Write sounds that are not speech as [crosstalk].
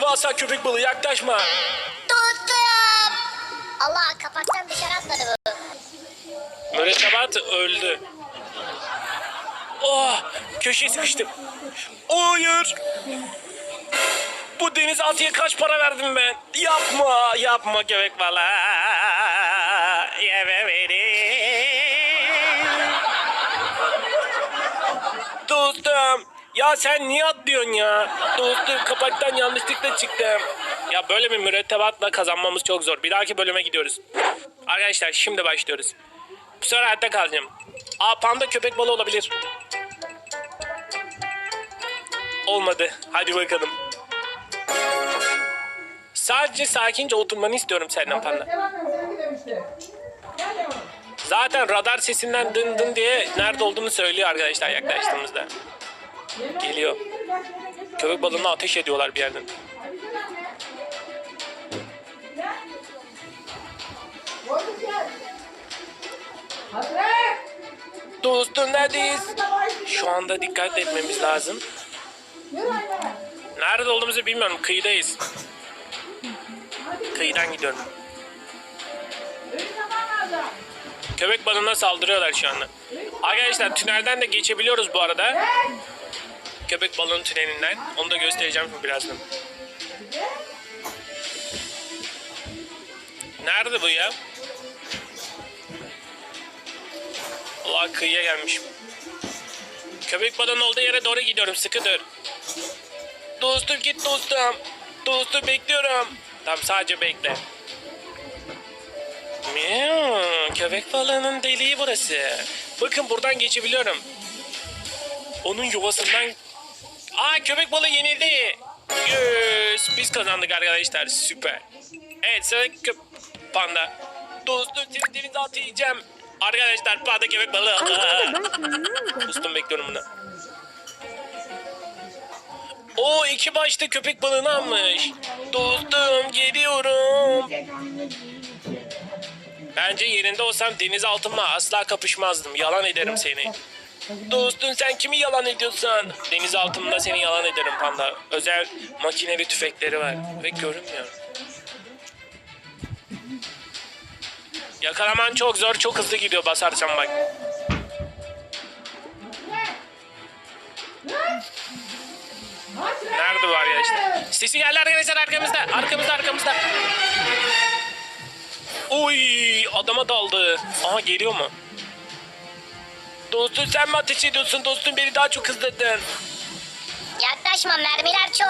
devasa köpek balığı yaklaşma. Tuttum. Allah kapaktan dışarı atladı bu. Mürettebat öldü. Oh köşeye sıkıştım. Hayır. Bu denizaltıya kaç para verdim ben? Yapma yapma köpek balığı. Yeme beni. Dostum. Ya sen niye atlıyorsun ya? Dostum kapaktan yanlışlıkla çıktım. Ya böyle bir mürettebatla kazanmamız çok zor. Bir dahaki bölüme gidiyoruz. Arkadaşlar şimdi başlıyoruz. Bu sefer hayatta kalacağım. Aa panda köpek balığı olabilir. Olmadı. Hadi bakalım. Sadece sakince oturmanı istiyorum senden panda. Zaten radar sesinden dın dın diye nerede olduğunu söylüyor arkadaşlar yaklaştığımızda. Geliyor. Köpek balığına ateş ediyorlar bir yerden. Dostum neredeyiz? Şu anda dikkat etmemiz lazım. Nerede olduğumuzu bilmiyorum. Kıyıdayız. Kıyıdan gidiyorum. Köpek balığına saldırıyorlar şu anda. Arkadaşlar tünelden de geçebiliyoruz bu arada. Köpek balığının tünelinden. Onu da göstereceğim birazdan. Nerede bu ya? Allah kıyıya gelmiş. Köpek balığının olduğu yere doğru gidiyorum. Sıkı dur. Dostum git dostum. Dostum bekliyorum. Tamam sadece bekle. Miau, köpek balığının deliği burası. Bakın buradan geçebiliyorum. Onun yuvasından... Aa köpek balığı yenildi. Yes, biz kazandık arkadaşlar. Süper. Evet sıra köp... Panda. Dostum seni denize atayacağım. Arkadaşlar panda köpek balığı. [laughs] Dostum bekliyorum bunu. O iki başta köpek balığını almış. Dostum geliyorum. Bence yerinde olsam deniz altımla asla kapışmazdım. Yalan ederim seni. Dostum sen kimi yalan ediyorsun? Deniz altımda seni yalan ederim panda. Özel makineli tüfekleri var ve görünmüyor. Yakalaman çok zor, çok hızlı gidiyor basarsan bak. Nerede bu arkadaşlar? Sesi geldi arkadaşlar arkamızda. Arkamızda arkamızda. Oy adama daldı. Aha geliyor mu? Dostum sen mi ateş ediyorsun? Dostum beni daha çok hızladın. Yaklaşma mermiler çok.